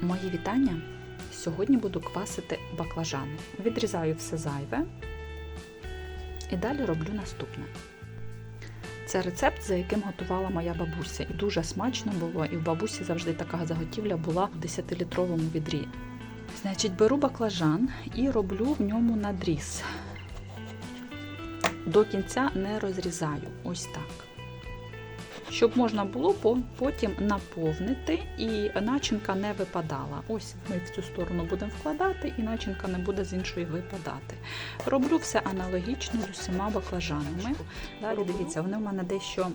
Мої вітання. Сьогодні буду квасити баклажани. Відрізаю все зайве і далі роблю наступне. Це рецепт, за яким готувала моя бабуся. І дуже смачно було, і в бабусі завжди така заготівля була в 10-літровому відрі. Значить, беру баклажан і роблю в ньому надріз. До кінця не розрізаю. Ось так щоб можна було потім наповнити і начинка не випадала. Ось ми в цю сторону будемо вкладати, і начинка не буде з іншої випадати. Роблю все аналогічно з усіма баклажанами. Далі дивіться, вони в мене дещо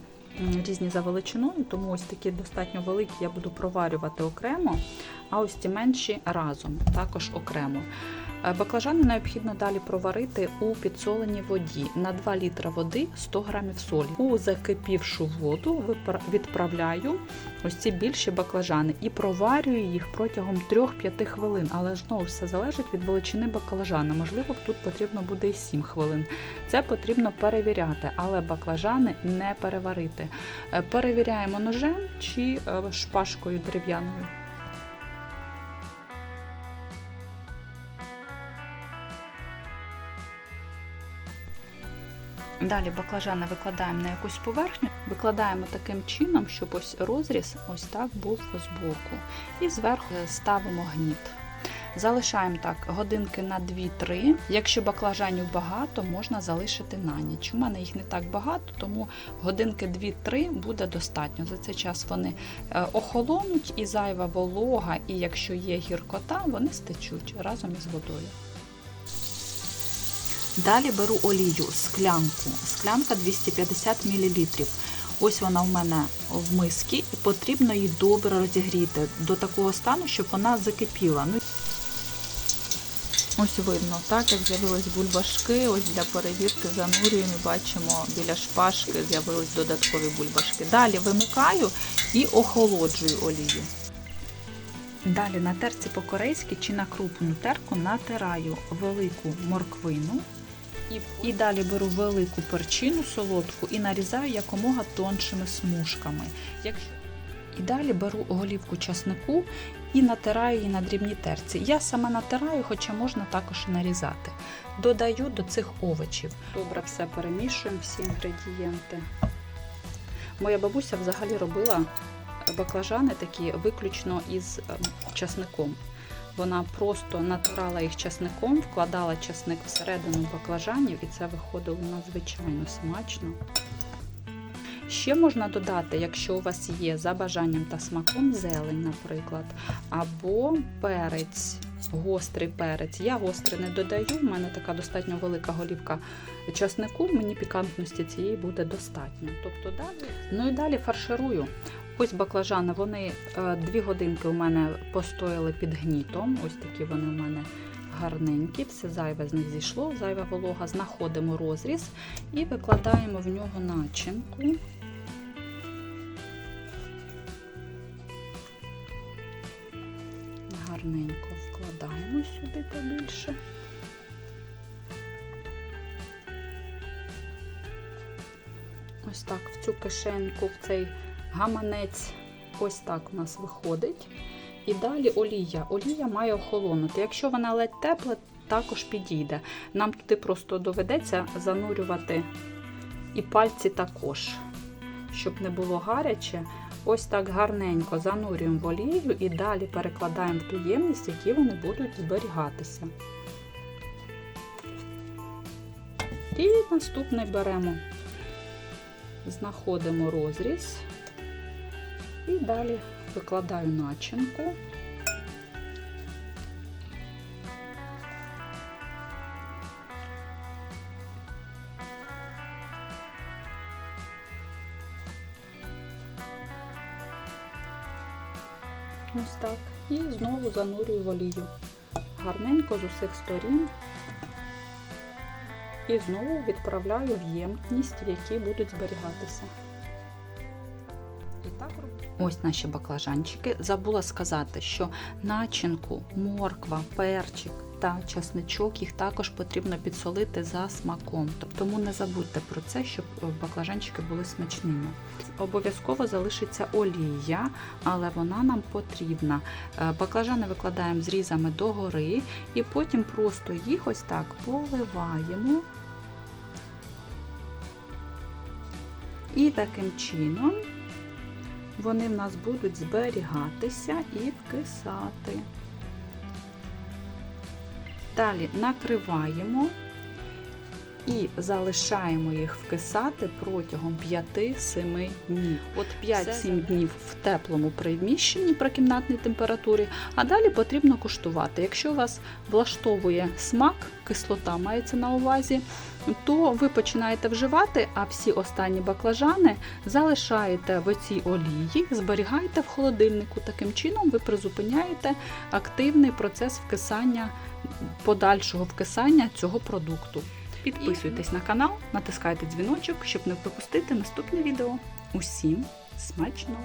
різні за величиною, тому ось такі достатньо великі я буду проварювати окремо, а ось ті менші разом, також окремо. Баклажани необхідно далі проварити у підсоленій воді на 2 літра води 100 грамів солі. У закипівшу воду відправляю ось ці більші баклажани і проварюю їх протягом 3-5 хвилин. Але знову все залежить від величини баклажана. Можливо, тут потрібно буде і 7 хвилин. Це потрібно перевіряти, але баклажани не переварити. Перевіряємо ножем чи шпажкою дерев'яною. Далі баклажани викладаємо на якусь поверхню, викладаємо таким чином, щоб ось розріз ось так був збоку. І зверху ставимо гніт. Залишаємо так годинки на 2-3. Якщо баклажанів багато, можна залишити на ніч. У мене їх не так багато, тому годинки 2-3 буде достатньо. За цей час вони охолонуть і зайва волога, і якщо є гіркота, вони стечуть разом із водою. Далі беру олію, склянку. Склянка 250 мл. Ось вона в мене в мисці, і потрібно її добре розігріти до такого стану, щоб вона закипіла. Ну, Ось видно, так, як з'явились бульбашки. Ось для перевірки занурюємо бачимо, біля шпажки з'явились додаткові бульбашки. Далі вимикаю і охолоджую олію. Далі на терці по-корейськи чи на крупну терку натираю велику морквину. І далі беру велику перчину солодку і нарізаю якомога тоншими смужками. І далі беру голівку часнику і натираю її на дрібній терці. Я саме натираю, хоча можна також нарізати. Додаю до цих овочів. Добре все перемішуємо, всі інгредієнти. Моя бабуся взагалі робила баклажани такі виключно із часником. Вона просто натирала їх часником, вкладала часник всередину баклажанів, і це виходило надзвичайно смачно. Ще можна додати, якщо у вас є за бажанням та смаком зелень, наприклад, або перець, гострий перець. Я гострий не додаю, в мене така достатньо велика голівка часнику, мені пікантності цієї буде достатньо. Тобто далі, Ну і далі фарширую. Ось баклажани, вони дві годинки у мене постояли під гнітом. Ось такі вони у мене гарненькі, все зайве з них зійшло, зайва волога. Знаходимо розріз і викладаємо в нього начинку. Гарненько вкладаємо сюди побільше. Ось так в цю кишеньку, в цей гаманець ось так у нас виходить. І далі олія. Олія має охолонути. Якщо вона ледь тепла, також підійде. Нам туди просто доведеться занурювати і пальці також, щоб не було гаряче. Ось так гарненько занурюємо в олію і далі перекладаємо в ту ємність, які вони будуть зберігатися. І наступний беремо, знаходимо розріз. І далі викладаю начинку. Ось так. І знову занурюю в олію. Гарненько з усіх сторін. І знову відправляю в ємність, в якій будуть зберігатися. Ось наші баклажанчики. Забула сказати, що начинку, морква, перчик та часничок, їх також потрібно підсолити за смаком. Тому не забудьте про це, щоб е, баклажанчики були смачними. Обов'язково залишиться олія, але вона нам потрібна. Е, Баклажани викладаємо зрізами догори і потім просто їх ось так поливаємо. І таким чином вони в нас будуть зберігатися і вкисати. Далі накриваємо і залишаємо їх вкисати протягом 5-7 днів. От 5-7 днів в теплому приміщенні при кімнатній температурі, а далі потрібно куштувати. Якщо вас влаштовує смак, кислота мається на увазі, то ви починаєте вживати, а всі останні баклажани залишаєте в цій олії, зберігаєте в холодильнику. Таким чином ви призупиняєте активний процес вкисання, подальшого вкисання цього продукту. Підписуйтесь на канал, натискайте дзвіночок, щоб не пропустити наступне відео. Усім смачного!